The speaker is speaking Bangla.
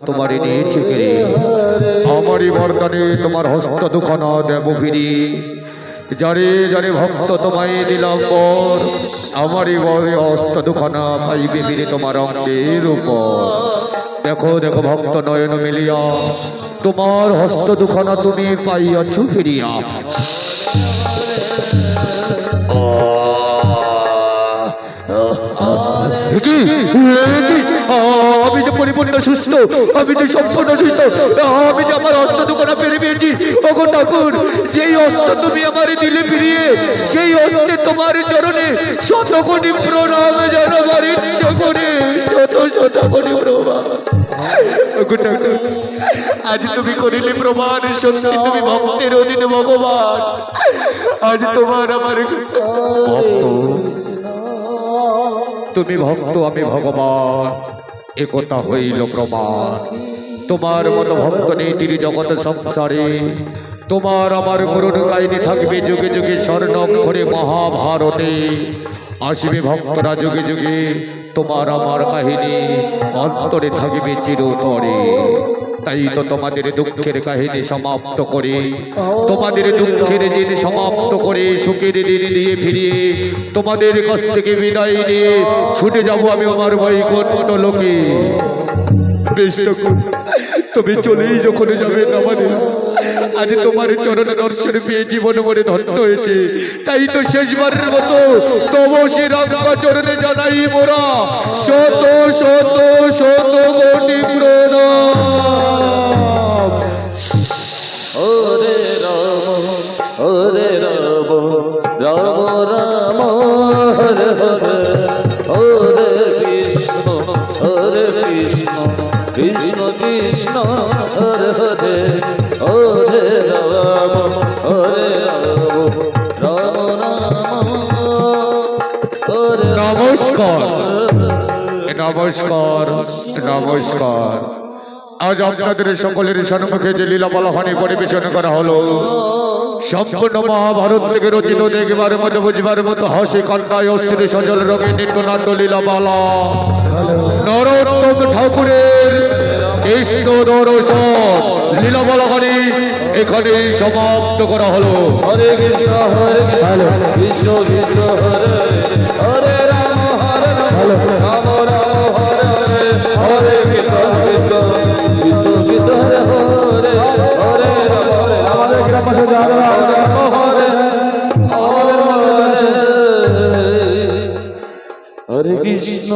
তোমার নিয়েছে কেড়ে আমারই বরদানে তোমার হস্ত দুখানা দেব ফিরি যারে যারে ভক্ত তোমায় দিলাম বর আমারই বরে হস্ত দুখানা পাইবে ফিরে তোমার অঙ্গের উপর। দেখো দেখো ভক্ত নয়ন মিলিয়া তোমার হস্ত দুখানা তুমি পাইয়াছ ফিরিয়া। পরিপূর্ণ সুস্থ আমি যে সম্পূর্ণ সুস্থ আমি যে আমার অস্ত্র দোকানে পেরে পেয়েছি ওগো ঠাকুর যেই অস্ত্র তুমি আমার দিলে ফিরিয়ে সেই অস্ত্রে তোমার চরণে শত কোটি প্রণাম জানাবার ইচ্ছে করে শত শত কোটি প্রণাম আজ তুমি করিলে প্রমাণ সত্যি তুমি ভক্তের অধীনে ভগবান। আজ তোমার আমার তুমি ভক্ত আমি ভগবান। একথা হইল প্রমাণ। তোমার মতো ভক্ত নেই তিনি জগতে সংসারে। তোমার আমার গুরুর কাহিনী থাকবে যুগে যুগে স্বর্ণক্ষরে মহাভারতে। আসবে ভক্তরা যুগে যুগে, তোমার আমার কাহিনী অন্তরে থাকবে চিরতরে। তাই তো তোমাদের দুঃখের কাহিনী সমাপ্ত করে। তোমাদের দুঃখের দিন সমাপ্ত করে সুখের দিন দিয়ে ফিরিয়ে তোমাদের কাছ থেকে বিদায় নিয়ে ছুটে যাব আমি আমার বৈকুণ্ঠ লোকে। বেশ তুমি চলেই যখন যাবে আমাদের আজ তোমার চরণ দর্শন পেয়ে জীবন মনে ধন্য হয়েছে। তাই তো শেষবারের মতো তব সে রাঙ্গা চরণে জানাই মোরা শত শত শত কোটি প্রণাম ওরে রাম রাম রাম হরে হরে ওরে কৃষ্ণ হরে কৃষ্ণ কৃষ্ণ কৃষ্ণ হরে হরে রাম হরে রাম রাম রাম হরে নমস্কার। নমস্কার নমস্কার। আজ আপনাদের সকলের সম্মুখে যে লীলা বলহানি পরিবেশন করা হলো সম্পূর্ণ মহাভারত থেকে রচিত দেখবার মতো, বুঝবার মতো, হাসি কান্নায় অশ্রী সজল রঙে নিত্যনাট্য লীলা বালা নরোত্তম ঠাকুরের কৃষ্ণ দর্শন লীলা বলহানি এখানে সমাপ্ত করা হলো। হরে কৃষ্ণ হরে কৃষ্ণ কৃষ্ণ কৃষ্ণ, হরে sí.